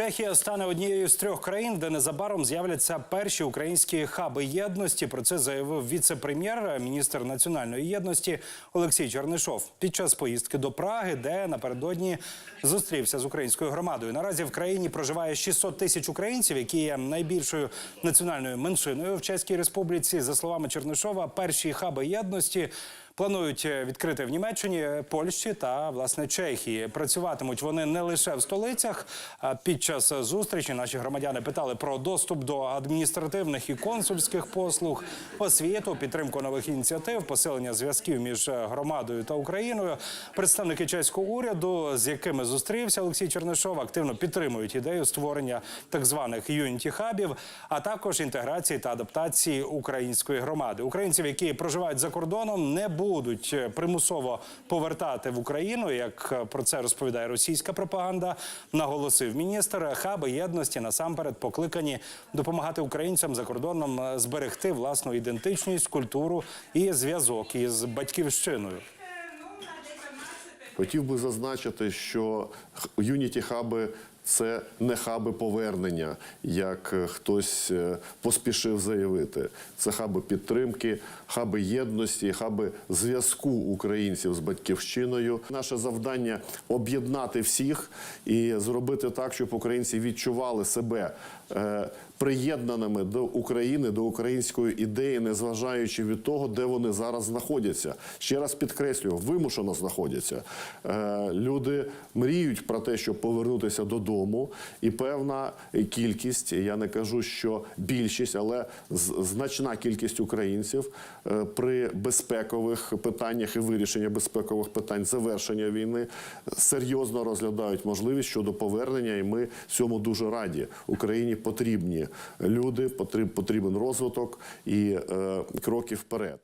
Чехія стане однією з трьох країн, де незабаром з'являться перші українські хаби єдності. Про це заявив віце-прем'єр, міністр національної єдності Олексій Чернишов під час поїздки до Праги, де напередодні зустрівся з українською громадою. Наразі в країні проживає 600 тисяч українців, які є найбільшою національною меншиною в Чеській Республіці. За словами Чернишова, перші хаби єдності. Планують е, відкрити в Німеччині, Польщі та власне Чехії. Працюватимуть вони не лише в столицях. Під час зустрічі наші громадяни питали про доступ до адміністративних і консульських послуг, освіту, підтримку нових ініціатив, посилення зв'язків між е, громадою та Україною. Представники чеського уряду, з якими зустрівся Олексій Чернишов, активно підтримують ідею створення так званих юніті хабів, а також інтеграції та адаптації української громади. Українців, які проживають за кордоном, не будуть е, примусово повертати в Україну. Як е, про це розповідає російська пропаганда, наголосив міністр. Хаби єдності насамперед покликані допомагати українцям за кордоном е, зберегти власну ідентичність, культуру і зв'язок із батьківщиною. Хотів би зазначити, що юніті хаби це не хаби повернення, як е, хтось е, поспішив заявити. Це хаби підтримки, хаби єдності, хаби зв'язку українців з батьківщиною. Наше завдання об'єднати всіх і зробити так, щоб українці відчували себе е, приєднаними до України, до української ідеї, незважаючи від того, де вони зараз знаходяться. Ще раз підкреслюю, вимушено знаходяться. Люди мріють про те, щоб повернутися додому, і певна кількість, я не кажу, що більшість, але значна кількість українців е, при безпекових питаннях і вирішенні безпекових питань завершення війни серйозно розглядають можливість щодо повернення, і ми цьому дуже раді. Україні потрібні люди, потріб- потрібен розвиток і е, кроки вперед.